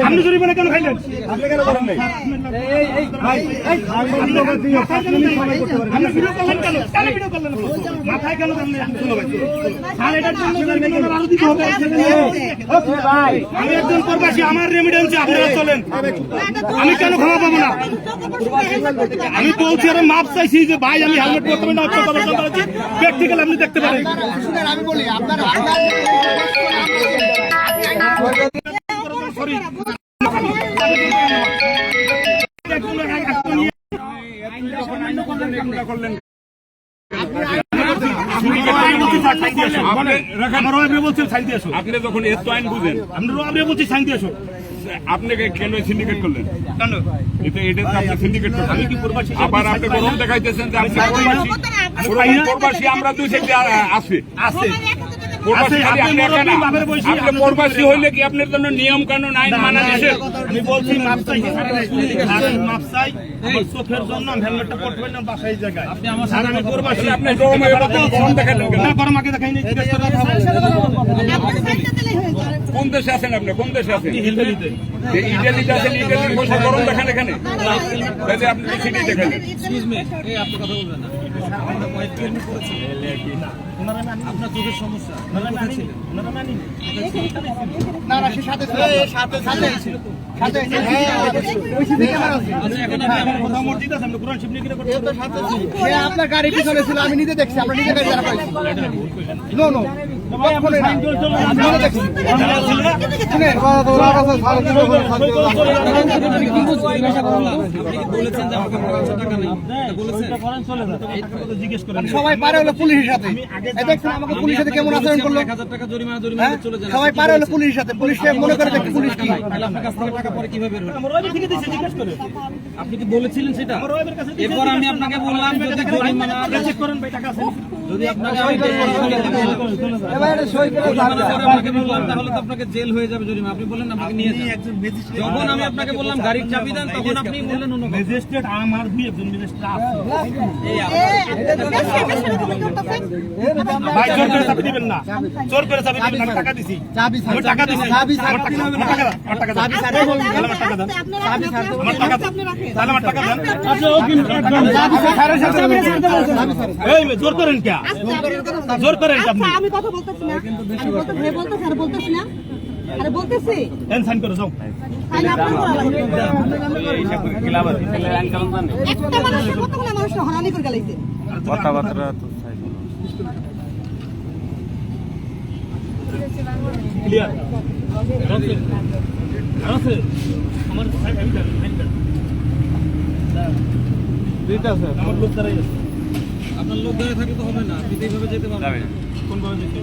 আপনি জরিমানা কেন খাইলেন? আপনি কেন করেন নাই? মাথায় কেন। আমি একজন প্রবাসী আমার রেমিডেন্সে আপনারা চলেন। আমি কেন ক্ষমা পাবো না? আমি বলছি আরে মাপ চাইছি যে ভাই আমি হেলমেট পরতে পারি না করেছি আপনি দেখতে পারেন। আমি বলি আপনি যখন এত আইন বুঝেন আপনি বলছি সাইন দিয়ে আসো আপনাকে কেন সিন্ডিকেট করলেন? কেন এটা এটা আপনি সিন্ডিকেট করলেন আমি কি প্রবাসী আবার আপনি গরম দেখাইতেছেন যে আপনি? প্রবাসী আমরা দুই সাইডে আছে। আছে প্রবাসী হইলে কি আপনার জন্য নিয়ম কানুন আইন মানা নিষেধ? আমি বলছি আমার চোখের জন্য আমি হেলমেটটা না বাসায় প্রবাসী। আপনি গরম কেন? না আগে দেখাই নাই জিজ্ঞেস করে কথা কোন দেশে আছেন আপনি? কোন দেশে আছেন? ইটালিতে আছেন ইটালির বসে গরম দেখেন এখানে। তাহলে আপনি তো সেটাই দেখালেন আপনার চোখের সমস্যা। না। না। সে সাথে সাথে সাথে সাথে আপনার গাড়ি পিছনে ছিল আমি নিজে দেখছি আমরা নিজে গাড়ি নো নো সবাই পারে হলো পুলিশের সাথে আমাকে পুলিশের সাথে কেমন আচরণ করল হ্যাঁ? সবাই পারে হলো পুলিশের সাথে পুলিশকে মনে করে দেখি পুলিশ কি আপনি কি বলেছিলেন সেটা এরপর আমি আপনাকে বললাম যদি আপনাকে আমি এবার এটা সই করে জরিমানা করে আপনাকে বললাম তাহলে তো আপনাকে জেল হয়ে যাবে জরিমানা। আপনি বললেন আপনাকে নিয়ে যখন আমি আপনাকে বললাম গাড়ির চাবি দেন তখন আপনি বললেন অন্য ম্যাজিস্ট্রেট আমার দুই একজন ম্যাজিস্ট্রেট ভাই জোর করে চাবি দিবেন না। জোর করে চাবি দিবেন আমি টাকা দিছি। চাবি টাকা দিছি। চাবি আমার টাকা আমার টাকা দেন, আমার টাকা দেন তাহলে আমার টাকা আমার টাকা দেন তাহলে আমার টাকা দেন আচ্ছা ও কিন্তু এই জোর করেন কে? জোর করেন কে আপনি? আচ্ছা, আমি কথা বলতেছি না। আমি কথা ভেবে বলতেছি আর বলতেছি না। আরে বলতেছি। দেন সাইন করে যাও। তাহলে আপনার করা একটা মানুষের কতগুলো মানুষ হরানি করে গেলাইছে ক্লিয়ার আছে আমার সাইড আমি জানি সাইড দেন আমার লোক দাঁড়াই আছে। আপনার লোক ধরে থাকলে তো হবে না আপনি এইভাবে যেতে পারবেন। না। কোন ভাবে দিতে